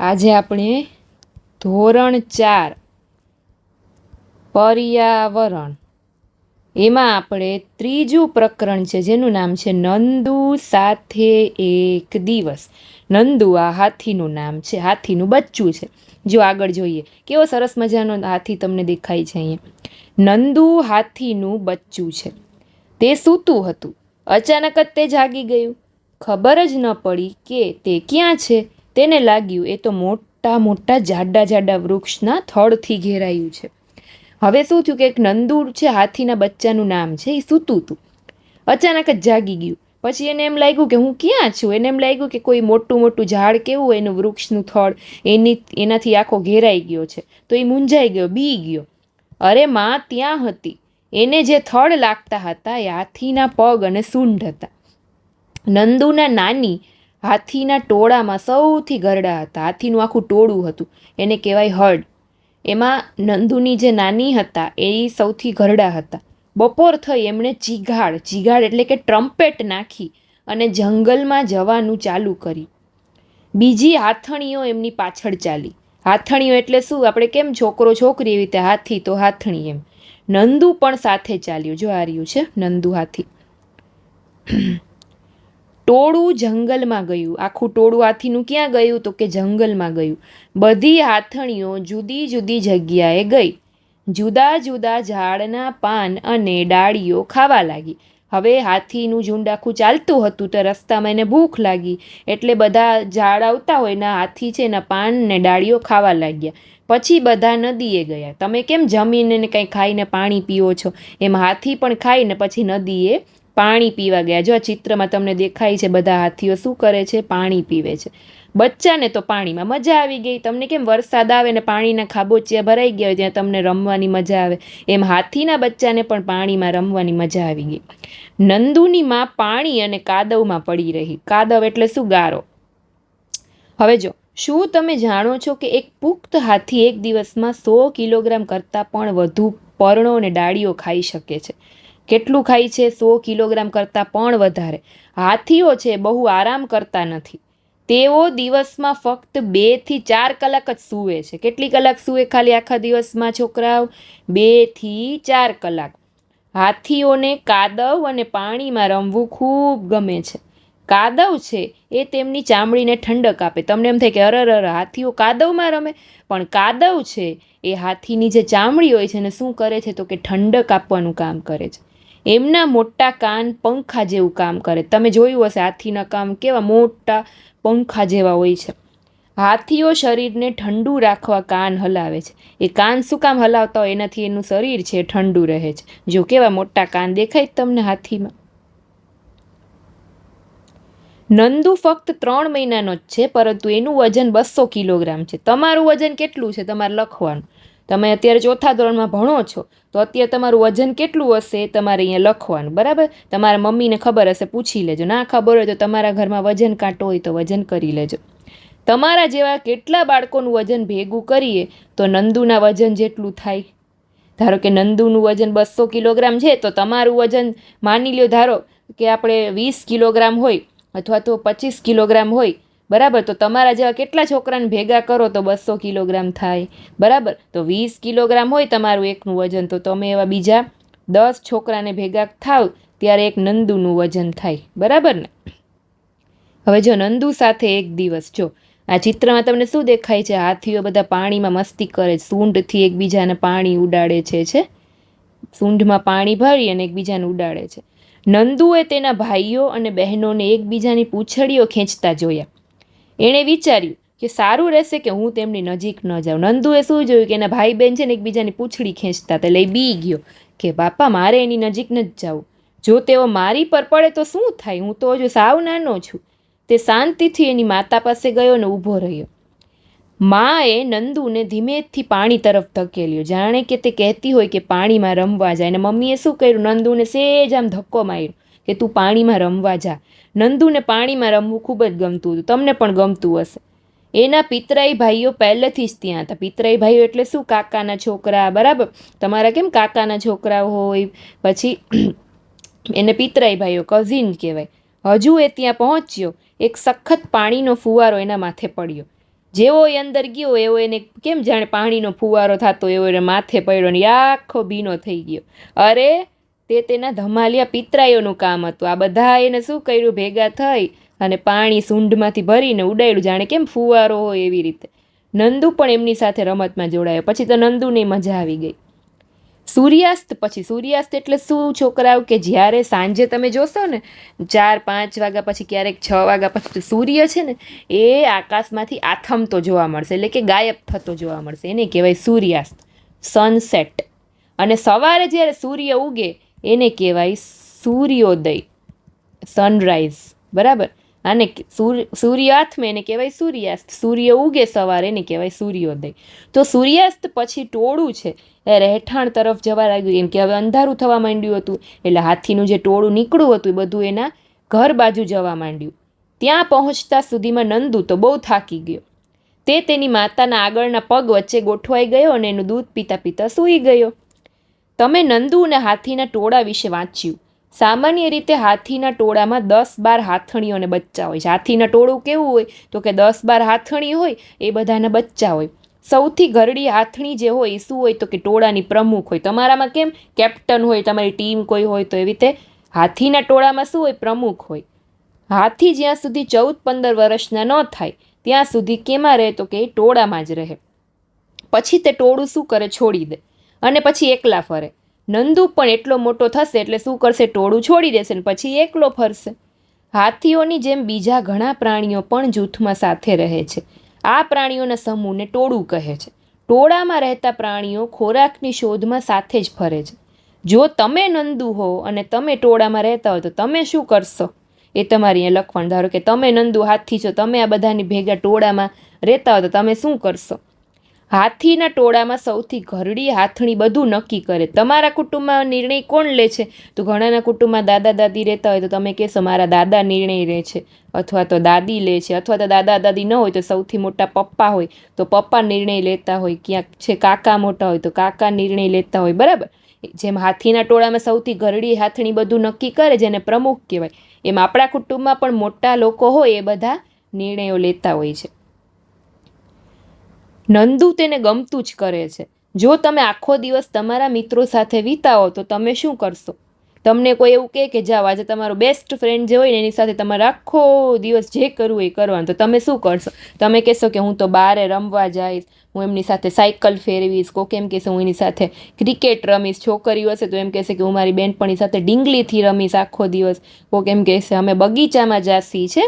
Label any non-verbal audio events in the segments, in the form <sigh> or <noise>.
આજે આપણે ધોરણ ચાર, પર્યાવરણ. એમાં આપણે ત્રીજું પ્રકરણ છે, જેનું નામ છે નંદુ સાથે એક દિવસ. નંદુ આ હાથીનું નામ છે, હાથીનું બચ્ચું છે. જો આગળ જોઈએ, કેવો સરસ મજાનો હાથી તમને દેખાય છે અહીંયા. નંદુ હાથીનું બચ્ચું છે. તે સૂતું હતું. અચાનક જ તે જાગી ગયું. ખબર જ ન પડી કે તે ક્યાં છે. તેને લાગ્યું એ તો મોટા મોટા જાડા જાડા વૃક્ષના થડથી ઘેરાયું છે. હવે શું થયું કે એક નંદુર છે, હાથીના બચ્ચાનું નામ છે, એ સૂતું હતું અચાનક જ જાગી ગયું. પછી એને એમ લાગ્યું કે હું ક્યાં છું? એને એમ લાગ્યું કે કોઈ મોટું મોટું ઝાડ કેવું એનું વૃક્ષનું થડ એની, એનાથી આખો ઘેરાઈ ગયો છે. તો એ મૂંઝાઈ ગયો, બી ગયો. અરે માં, ત્યાં હતી. એને જે થડ લાગતા હતા એ હાથીના પગ અને સૂંઢ હતા. નંદુના નાની હાથીના ટોળામાં સૌથી ગરડા હતા. હાથીનું આખું ટોળું હતું. એને કહેવાય હર્ડ એમાં નંદુની જે નાની હતા એ સૌથી ઘરડા હતા. બપોર થઈ એમણે ચીઘાડ ચીઘાડ એટલે કે ટ્રમ્પેટ નાખી અને જંગલમાં જવાનું ચાલુ કર્યું. બીજી હાથણીઓ એમની પાછળ ચાલી. હાથણીઓ એટલે શું? આપણે કેમ છોકરો છોકરી એવી રીતે હાથી તો હાથણી એમ. નંદુ પણ સાથે ચાલ્યું. જો આ રહ્યું છે, નંદુ હાથી. ટોળું જંગલમાં ગયું. આખું ટોળું હાથીનું ક્યાં ગયું? તો કે જંગલમાં ગયું. બધી હાથણીઓ જુદી જુદી જગ્યાએ ગઈ. જુદા જુદા ઝાડના પાન અને ડાળીઓ ખાવા લાગી. હવે હાથીનું ઝુંડ આખું ચાલતું હતું તો રસ્તામાં એને ભૂખ લાગી. એટલે બધા ઝાડ આવતા હોય એના હાથી છે એના પાન ને ડાળીઓ ખાવા લાગ્યા. પછી બધા નદીએ ગયા. તમે કેમ જમીને કંઈ ખાઈને પાણી પીઓ છો? એમ હાથી પણ ખાઈને પછી નદીએ પાણી પીવા ગયા. જો આ ચિત્રમાં તમને દેખાય છે બધા હાથીઓ શું કરે છે? પાણી પીવે છે. બચ્ચાને તો પાણીમાં મજા આવી ગઈ. તમને કેમ વરસાદ આવે ને પાણીના ખાબોચિયા ભરાઈ ગયા હોય ત્યાં તમને રમવાની મજા આવે? એમ હાથીના બચ્ચાને પણ પાણીમાં રમવાની મજા આવી ગઈ. નંદુની માં પાણી અને કાદવમાં પડી રહી. કાદવ એટલે શું? ગારો. હવે જો, શું તમે જાણો છો કે એક પુખ્ત હાથી એક દિવસમાં સો કિલોગ્રામ કરતાં પણ વધુ પર્ણો અને ડાળીઓ ખાઈ શકે છે? કેટલું ખાય છે? સો કિલોગ્રામ કરતાં પણ વધારે. હાથીઓ છે, બહુ આરામ કરતા નથી. તેઓ દિવસમાં ફક્ત બેથી ચાર કલાક જ સૂવે છે. કેટલી કલાક સૂવે ખાલી આખા દિવસમાં, છોકરાઓ? બેથી ચાર કલાક. હાથીઓને કાદવ અને પાણીમાં રમવું ખૂબ ગમે છે. કાદવ છે, એ તેમની ચામડીને ઠંડક આપે. તમને એમ થાય કે અરર અર, હાથીઓ કાદવમાં રમે? પણ કાદવ છે, એ હાથીની જે ચામડી હોય છે ને, શું કરે છે તો કે ઠંડક આપવાનું કામ કરે છે. એમના મોટા કાન પંખા જેવું કામ કરે. તમે જોયું હશે, હાથીના કામ કેવા મોટા પંખા જેવા હોય છે. હાથીઓ શરીરને ઠંડુ રાખવા કાન હલાવે છે. એ કાન શું કામ હલાવતા હોય? એનાથી એનું શરીર છે, ઠંડુ રહે છે. જો કેવા મોટા કાન દેખાય તમને હાથીમાં? નંદુ ફક્ત ત્રણ મહિનાનો જ છે, પરંતુ એનું વજન બસો કિલોગ્રામ છે. તમારું વજન કેટલું છે? તમારે લખવાનું. તમે અત્યારે ચોથા ધોરણમાં ભણો છો, તો અત્યારે તમારું વજન કેટલું હશે તમારે અહીંયા લખવાનું, બરાબર? તમારા મમ્મીને ખબર હશે, પૂછી લેજો. ના ખબર હોય તો તમારા ઘરમાં વજન કાંટો હોય તો વજન કરી લેજો. તમારા જેવા કેટલા બાળકોનું વજન ભેગું કરીએ તો નંદુના વજન જેટલું થાય. ધારો કે નંદુનું વજન બસો કિલોગ્રામ છે, તો તમારું વજન માની લ્યો, ધારો કે આપણે વીસ કિલોગ્રામ હોય અથવા તો પચીસ કિલોગ્રામ હોય બરાબર? તો તમારા જેવા કેટલા છોકરાને ભેગા કરો તો બસો કિલોગ્રામ થાય. બરાબર? તો વીસ કિલોગ્રામ હોય તમારું એકનું વજન, તો તમે એવા બીજા દસ છોકરાને ભેગા થાવ ત્યારે એક નંદુનું વજન થાય. બરાબર ને? હવે જો નંદુ સાથે એક દિવસ, જો આ ચિત્રમાં તમને શું દેખાય છે? હાથીઓ બધા પાણીમાં મસ્તી કરે છે, સૂંઢથી એકબીજાને પાણી ઉડાડે છે છે? સૂંઢમાં પાણી ભરી અને એકબીજાને ઉડાડે છે. નંદુએ તેના ભાઈઓ અને બહેનોને એકબીજાની પૂંછડીઓ ખેંચતા જોયા. એણે વિચાર્યું કે સારું રહેશે કે હું તેમની નજીક ન જાઉં. નંદુએ શું જોયું કે એના ભાઈ બહેન છે ને એકબીજાની પૂંછડી ખેંચતા એટલે લઈ બી ગયો કે, બાપા, મારે એની નજીક ન જ જવું જો તેઓ મારી પર પડે તો શું થાય? હું તો હજુ સાવ નાનો છું. તે શાંતિથી એની માતા પાસે ગયો ને ઊભો રહ્યો. માએ નંદુને ધીમેથી પાણી તરફ ધકેલ્યો. જાણે કે તે કહેતી હોય કે પાણીમાં રમવા જાય. અને મમ્મીએ શું કર્યું? નંદુને સેજ આમ ધક્કો માર્યો. કે તું પાણીમાં રમવા જા. નંદુને પાણીમાં રમવું ખૂબ જ ગમતું હતું. તમને પણ ગમતું હશે. એના પિતરાઈ ભાઈઓ પહેલેથી જ ત્યાં હતા. પિતરાઈ ભાઈઓ એટલે શું? કાકાના છોકરા. બરાબર? તમારા કેમ કાકાના છોકરા હોય? પછી <clears throat> એને પિતરાઈ ભાઈઓ કઝિન કહેવાય. હજુ એ ત્યાં પહોંચ્યો. એક સખત પાણીનો ફુવારો એના માથે પડ્યો. જેવો એ અંદર ગયો, એવો એને કેમ જાણે પાણીનો ફુવારો થતો, એવો એને માથે પડ્યો ને આખો ભીનો થઈ ગયો. અરે તે તેના ધમાલિયા પિતરાઈઓનું કામ હતું. આ બધા એને શું કર્યું? ભેગા થઈ અને પાણી સૂંઢમાંથી ભરીને ઉડાડ્યું. જાણે કેમ ફુવારો હોય એવી રીતે. નંદુ પણ એમની સાથે રમતમાં જોડાયો. પછી તો નંદુની મજા આવી ગઈ. સૂર્યાસ્ત પછી, સૂર્યાસ્ત એટલે શું છોકરાઓ? કે જ્યારે સાંજે તમે જોશો ને, ચાર, પાંચ વાગ્યા પછી, ક્યારેક છ વાગ્યા પછી સૂર્ય છે ને, એ આકાશમાંથી આથમતો જોવા મળશે. એટલે કે ગાયબ થતો જોવા મળશે. એને કહેવાય સૂર્યાસ્ત. સનસેટ અને સવારે જ્યારે સૂર્ય ઉગે એને કહેવાય સૂર્યોદય સનરાઈઝ બરાબર? આને સૂર્ય આથમે એને કહેવાય સૂર્યાસ્ત. સૂર્ય ઉગે સવારે એને કહેવાય સૂર્યોદય. તો સૂર્યાસ્ત પછી ટોળું છે. એ રહેઠાણ તરફ જવા લાગ્યું. એમ કે હવે અંધારું થવા માંડ્યું હતું. એટલે હાથીનું જે ટોળું નીકળ્યું હતું એ બધું એના ઘર બાજુ જવા માંડ્યું. ત્યાં પહોંચતા સુધીમાં નંદુ તો બહુ થાકી ગયો. તે તેની માતાના આગળના પગ વચ્ચે ગોઠવાઈ ગયો અને એનું દૂધ પીતા પીતા સૂઈ ગયો. તમે નંદુ અને હાથીના ટોળા વિશે વાંચ્યું. સામાન્ય રીતે હાથીના ટોળામાં દસ બાર હાથણીઓ અને બચ્ચા હોય છે. હાથીના ટોળું કેવું હોય? તો કે દસ બાર હાથણી હોય, એ બધાના બચ્ચા હોય. સૌથી ઘરડી હાથણી જે હોય, એ શું હોય? તો કે ટોળાની પ્રમુખ હોય. તમારામાં કેમ? કેપ્ટન હોય, તમારી ટીમ કોઈ હોય, તો એવી રીતે હાથીના ટોળામાં શું હોય? પ્રમુખ હોય. હાથી જ્યાં સુધી ચૌદ પંદર વર્ષના ન થાય, ત્યાં સુધી કેમાં રહે? તો કે એ ટોળામાં જ રહે. પછી તે ટોળું શું કરે? છોડી દે. અને પછી એકલા ફરે. નંદુ પણ એટલો મોટો થશે એટલે શું કરશે? ટોળું છોડી દેશે ને પછી એકલો ફરશે. હાથીઓની જેમ બીજા ઘણા પ્રાણીઓ પણ જૂથમાં સાથે રહે છે. આ પ્રાણીઓના સમૂહને ટોળું કહે છે. ટોળામાં રહેતા પ્રાણીઓ ખોરાકની શોધમાં સાથે જ ફરે છે. જો તમે નંદુ હો અને તમે ટોળામાં રહેતા હો તો તમે શું કરશો? એ તમારી અહીંયા લખવાનું. ધારો કે તમે નંદુ હાથી છો, તમે આ બધાની ભેગા ટોળામાં રહેતા હો તો તમે શું કરશો? હાથીના ટોળામાં સૌથી ઘરડી હાથણી બધું નક્કી કરે. તમારા કુટુંબમાં નિર્ણય કોણ લે છે? તો ઘણાના કુટુંબમાં દાદા દાદી રહેતા હોય તો તમે કહેશો, મારા દાદા નિર્ણય લે છે. અથવા તો, દાદી લે છે. અથવા તો, દાદા દાદી ન હોય તો સૌથી મોટા પપ્પા હોય. તો પપ્પા નિર્ણય લેતા હોય, ક્યાંક છે કાકા મોટા હોય તો કાકા નિર્ણય લેતા હોય, બરાબર? જેમ હાથીના ટોળામાં સૌથી ઘરડી હાથણી બધું નક્કી કરે, જેને પ્રમુખ કહેવાય. એમ આપણા કુટુંબમાં પણ મોટા લોકો હોય એ બધા નિર્ણયો લેતા હોય છે. નંદુ તેને ગમતું જ કરે છે. જો તમે આખો દિવસ તમારા મિત્રો સાથે વિતાવો, તો તમે શું કરશો? તમને કોઈ એવું કહે કે જાઓ, આજે તમારો બેસ્ટ ફ્રેન્ડ જે હોય ને, એની સાથે તમારે આખો દિવસ જે કરવું એ કરવાનું. તો તમે શું કરશો? તમે કહેશો કે હું તો બારે રમવા જઈશ, હું એમની સાથે સાયકલ ફેરવીશ, કોક એમ કહેશે હું એની સાથે ક્રિકેટ રમીશ, છોકરીઓ હશે તો એમ કહેશે કે હું મારી બેનપણી સાથે ડીંગલીથી રમીશ આખો દિવસ. કોક એમ કહેશે અમે બગીચામાં જાસી છે.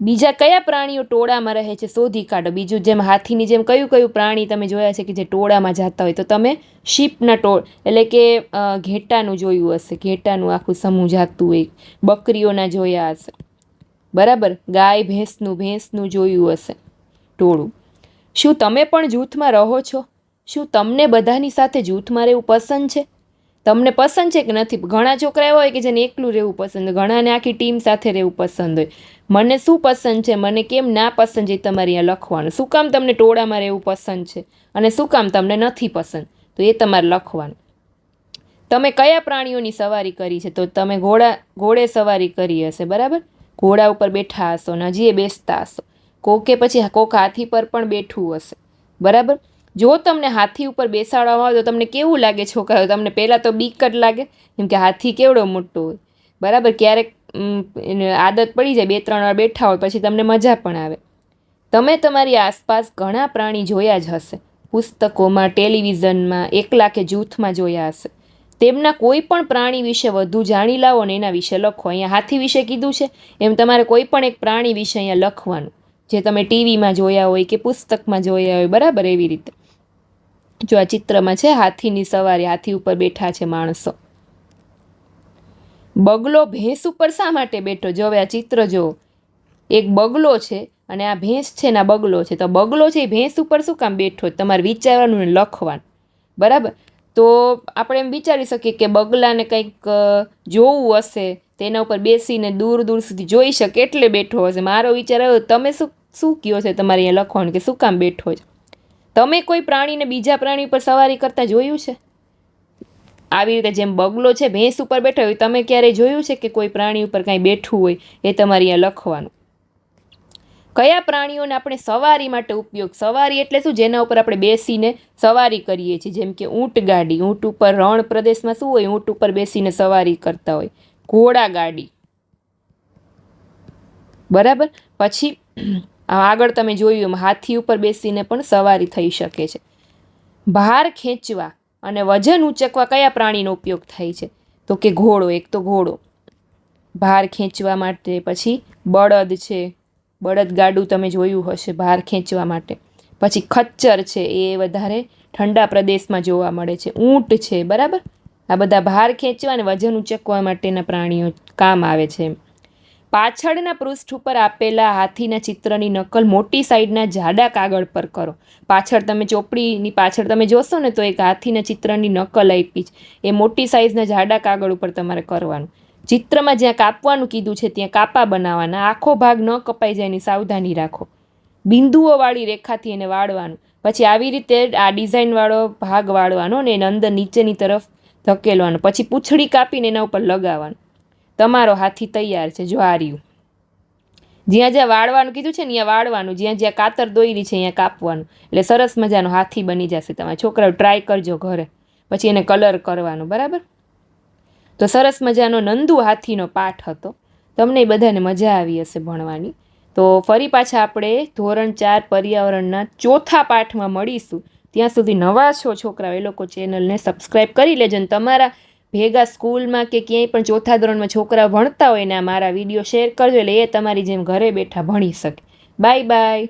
બીજા કયા પ્રાણીઓ ટોળામાં રહે છે શોધી કાઢો. બીજું જેમ હાથીની જેમ કયું કયું પ્રાણી તમે જોયા છે કે જે ટોળામાં જતા હોય, તો તમે શીપના ટોળ, એટલે કે ઘેટાનું જોયું હશે. ઘેટાનું આખું સમૂહ જાતું હોય. બકરીઓના જોયા હશે. બરાબર? ગાય ભેંસનું ભેંસનું જોયું હશે ટોળું. શું તમે પણ જૂથમાં રહો છો? શું તમને બધાની સાથે જૂથમાં રહેવું પસંદ છે? તમને પસંદ છે કે નથી? ઘણા છોકરા એવા હોય કે જેને એકલું રહેવું પસંદ હોય. ઘણાને આખી ટીમ સાથે રહેવું પસંદ હોય. મને શું પસંદ છે? મને કેમ ના પસંદ છે તમારે અહીંયા લખવાનું. શું કામ તમને ટોળામાં રહેવું પસંદ છે? અને શું કામ તમને નથી પસંદ? તો એ તમારે લખવાનું. તમે કયા પ્રાણીઓની સવારી કરી છે? તો તમે ઘોડા, ઘોડે સવારી કરી હશે, બરાબર? ઘોડા ઉપર બેઠા હશો, નજીએ બેસતા હશો. કોકે પછી કોક હાથી પર પણ બેઠું હશે. બરાબર? જો તમને હાથી ઉપર બેસાડવામાં આવે તો તમને કેવું લાગે છોકરાઓ તમને પહેલાં તો બીક જ લાગે, કેમ કે હાથી કેવડો મોટો હોય. બરાબર? ક્યારેક આદત પડી જાય, બે ત્રણ વાર બેઠા હોય, પછી તમને મજા પણ આવે. તમે તમારી આસપાસ ઘણા પ્રાણી જોયા જ હશે. પુસ્તકોમાં, ટેલિવિઝનમાં, એકલા કે જૂથમાં જોયા હશે. તેમના કોઈ પણ પ્રાણી વિશે વધુ જાણી લાવો ને એના વિશે લખો. અહીંયા હાથી વિશે કીધું છે, એમ તમારે કોઈ પણ એક પ્રાણી વિશે અહીંયા લખવાનું. જે તમે ટીવીમાં જોયા હોય કે પુસ્તકમાં જોયા હોય, બરાબર? એવી રીતે. જો આ ચિત્રમાં છે, હાથીની સવારી, હાથી ઉપર બેઠા છે માણસો. બગલો ભેંસ ઉપર શા માટે બેઠો? જો હવે આ ચિત્ર જો એક બગલો છે અને આ ભેંસ છે ને આ બગલો છે. તો બગલો છે એ ભેંસ ઉપર શું કામ બેઠો? તમારે વિચારવાનું ને લખવાનું. બરાબર? તો આપણે એમ વિચારી શકીએ કે બગલાને કંઈક જોવું હશે તેના ઉપર બેસીને દૂર દૂર સુધી જોઈ શકે એટલે બેઠો હશે. મારો વિચાર આવ્યો, તમે શું શું કયો છે તમારે અહીંયા લખવાનું કે શું કામ બેઠો છે? તમે કોઈ પ્રાણીને બીજા પ્રાણી ઉપર સવારી કરતા જોયું છે? આવી રીતે જેમ બગલો છે, ભેંસ ઉપર બેઠો હોય, તમે ક્યારેય જોયું છે કે કોઈ પ્રાણી ઉપર કાંઈ બેઠું હોય એ તમારે અહીંયા લખવાનું? કયા પ્રાણીઓને આપણે સવારી માટે ઉપયોગ? સવારી એટલે શું? જેના ઉપર આપણે બેસીને સવારી કરીએ છીએ. જેમ કે ઊંટ ગાડી. ઊંટ ઉપર રણ પ્રદેશમાં શું હોય? ઊંટ ઉપર બેસીને સવારી કરતા હોય. ઘોડા ગાડી. બરાબર? પછી આગળ તમે જોયું એમ હાથી ઉપર બેસીને પણ સવારી થઈ શકે છે. ભાર ખેંચવા અને વજન ઉંચકવા કયા પ્રાણીનો ઉપયોગ થાય છે? તો કે ઘોડો, એક તો ઘોડો. ભાર ખેંચવા માટે પછી બળદ છે. બળદ ગાડું તમે જોયું હશે ભાર ખેંચવા માટે. પછી ખચ્ચર છે, એ વધારે ઠંડા પ્રદેશમાં જોવા મળે છે. ઊંટ છે, બરાબર? આ બધા ભાર ખેંચવા અને વજન ઉંચકવા માટેના પ્રાણીઓ કામ આવે છે પાછળના પૃષ્ઠ ઉપર આપેલા હાથીના ચિત્રની નકલ મોટી સાઈડના જાડા કાગળ પર કરો. પાછળ તમે ચોપડીની પાછળ તમે જોશો ને તો એક હાથીના ચિત્રની નકલ આપી છે. એ મોટી સાઈઝના જાડા કાગળ ઉપર તમારે કરવાનું. ચિત્રમાં જ્યાં કાપવાનું કીધું છે ત્યાં કાપા બનાવવાના. આખો ભાગ ન કપાઈ જાય એની સાવધાની રાખો. બિંદુઓવાળી રેખાથી એને વાળવાનું. પછી આવી રીતે આ ડિઝાઇનવાળો ભાગ વાળવાનો ને એને અંદર નીચેની તરફ ધકેલવાનો. પછી પૂંછડી કાપીને એના ઉપર લગાવવાનું. તમારો હાથી તૈયાર છે જો જ્યાં જ્યાં વાળવાનું કીધું છે ને, ત્યાં વાળવાનું. જ્યાં જ્યાં કાતર દોરી છે અહીંયા કાપવાનું. એટલે સરસ મજાનો હાથી બની જશે તમારા છોકરાઓ. ટ્રાય કરજો ઘરે. પછી એને કલર કરવાનો, બરાબર? તો સરસ મજાનો નંદુ હાથીનો પાઠ હતો. તમને બધાને મજા આવી હશે ભણવાની. તો ફરી પાછા આપણે ધોરણ ચાર પર્યાવરણના ચોથા પાઠમાં મળીશું. ત્યાં સુધી નવા છો છોકરાઓ, એ લોકો ચેનલને સબસ્ક્રાઈબ કરી લેજો અને તમારા ભેગા સ્કૂલમાં કે ક્યાંય પણ ચોથા ધોરણમાં છોકરા ભણતા હોય ને મારા વીડિયો શેર કરજો એટલે એ તમારી જેમ ઘરે બેઠા ભણી શકે. Bye bye.